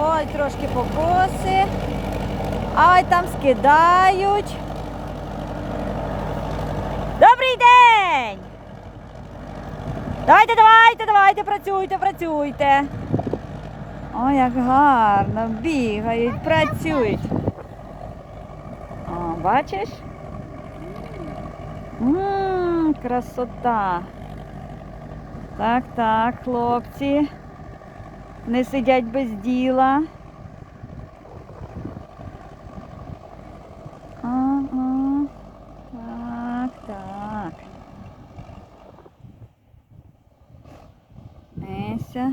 Ой, трошки покоси. Ай, там скидають. Добрий день! Давайте, давайте, давайте, працюйте, працюйте. Ой, як гарно, бігають, працюють. О, бачиш? Ммм, красота. Так, так, хлопці. Не сидять без діла. Ага. Так, так. Еся.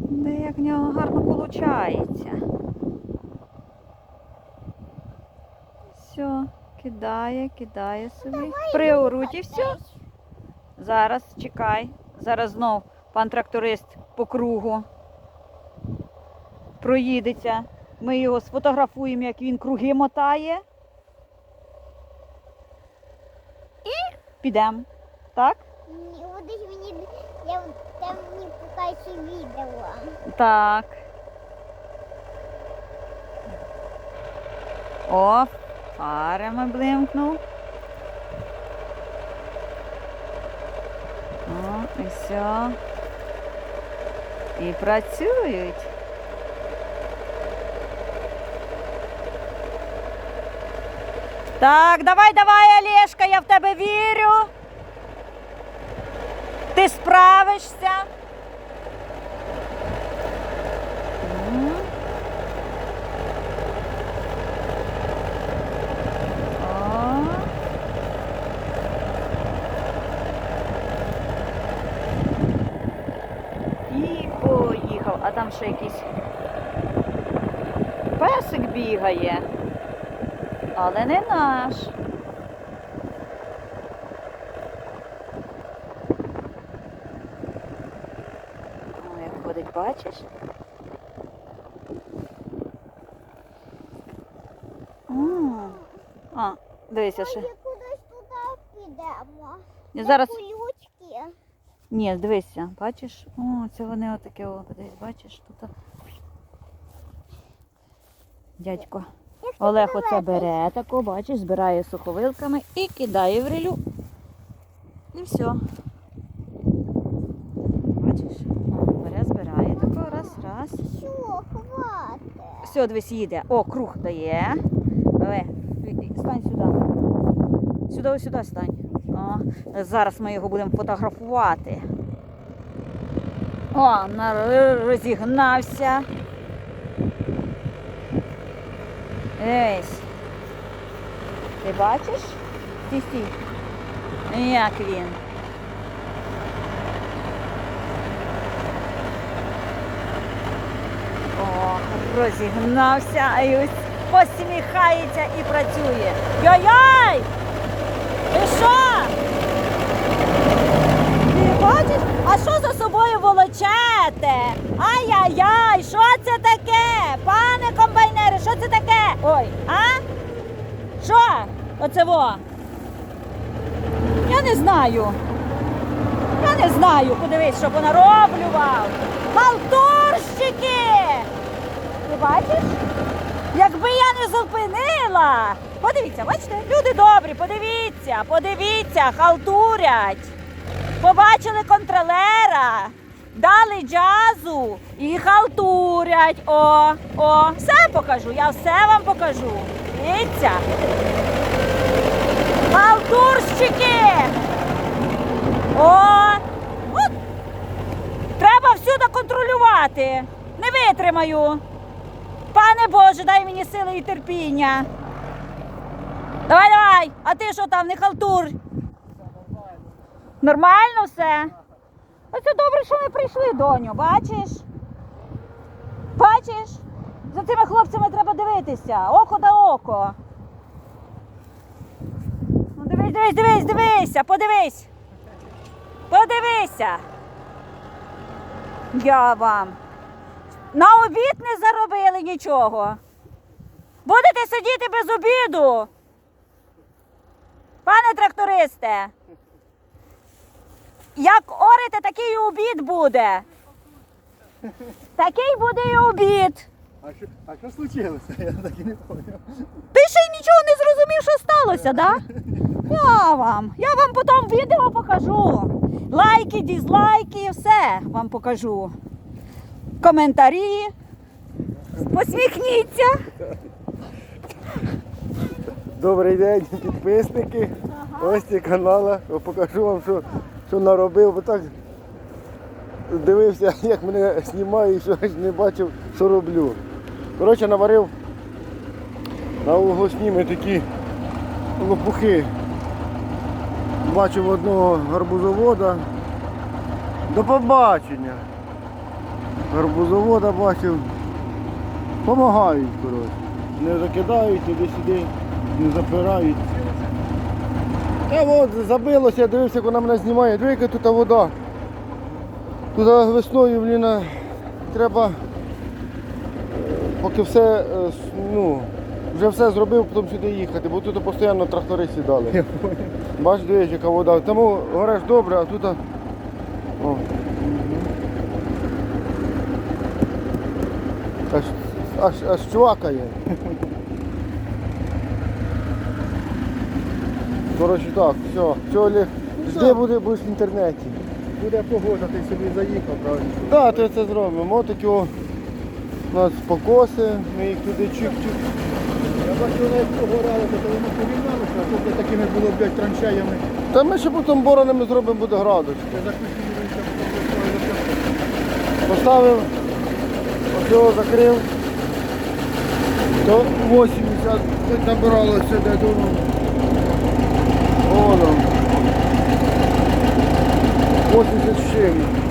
Де як в нього гарно виходить. Все, кидає, кидає собі. Приоруть і все. Зараз чекай. Зараз знов пан тракторист по кругу проїдеться. Ми його сфотографуємо, як він круги мотає. І підемо. Так? Мені, я там мені покажу відео. Так. О, фарами блимкнув. І все. І працюють. Так, давай, давай, Олешка, я в тебе вірю. Ти справишся. М. О. І поїхав, а там ще якийсь песик бігає, але не наш. О, як ходить, бачиш? А, дивися ще. Ми кудись туди підемо. Зараз. Колючки. Ні, дивися, бачиш? О, це вони отаке, дивись, бачиш, тут. Дядько. Олег оце бере тако, бачиш, збирає суховилками і кидає в рилю. І все. Бачиш? Бере, збирає тако, раз, раз. Що, хватить? Все, дивись, їде. О, круг дає. Давай, стань сюди. Сюди, ось сюди стань. О, зараз ми його будемо фотографувати. О, на- розігнався. Есь. Ти бачиш? Стій, стій. Як він? О, розігнався, а ось посміхається і працює. Йой-йой! Ти що? Бачиш? А що за собою волочете? Ай-яй-яй, що це таке? Пане комбайнере, що це таке? Ой, а? Що? Оце во? Я не знаю. Я не знаю, подивись, що понароблював. Халтурщики! Ти бачиш? Якби я не зупинила. Подивіться, бачите? Люди добрі, подивіться, подивіться, халтурять. Побачили контролера, дали джазу і халтурять. О, о, все покажу, я все вам покажу. Дивіться. Халтурщики! О! От. Треба всюди контролювати. Не витримаю. Пане Боже, дай мені сили і терпіння. Давай, давай. А ти що там, не халтур? Нормально все? Оце добре, що ми прийшли, доню, бачиш? Бачиш? За цими хлопцями треба дивитися. Око да око. Ну, дивись, дивись, дивись, дивися, подивись. Подивися. Я вам. На обід не заробили нічого. Будете сидіти без обіду. Пане трактористе. Як орете, такий і обід буде. Такий буде і обід. А що, а що случилося? Я так і не поняв. Ти ще й нічого не зрозумів, що сталося, да? Я вам. Я вам потім відео покажу. Лайки, дізлайки, все вам покажу. Коментарі. Посміхніться. Добрий день, підписники. Гості каналу. Покажу вам, що, що наробив, бо так дивився, як мене знімають, що ж не бачив, що роблю. Коротше, наварив на угосні ми такі лопухи. Бачив одного гарбузовода. До побачення. Гарбузовода бачив. Помагають, коротше. Не закидають туди-сюди, не запирають. Та от забилося, я дивився, як вона мене знімає. Диви, яка тут вода. Тут весною, блін, треба, е, поки все, е, ну, вже все зробив, потім сюди їхати, бо тут постійно трактори сідали. Бачиш, дивись, яка вода. Тому гореш добре, а тут. О. Аж, аж, аж чувакає. Коротше так, все, все, Олег, жди буде, будеш в інтернеті. Буде погода, ти собі заїхав, правильно? Так, то це зробимо. Ось такі о, у нас покоси, ми їх туди чик-чик. Я бачу, вона як погорала, то воно порівнялося, а тут такими було, блядь, траншеями. Та ми ще потім боронами зробимо буде. Я заключився, Поставив, ось закрив. То 80 тут набиралося де думав. Воно. 80 з чим.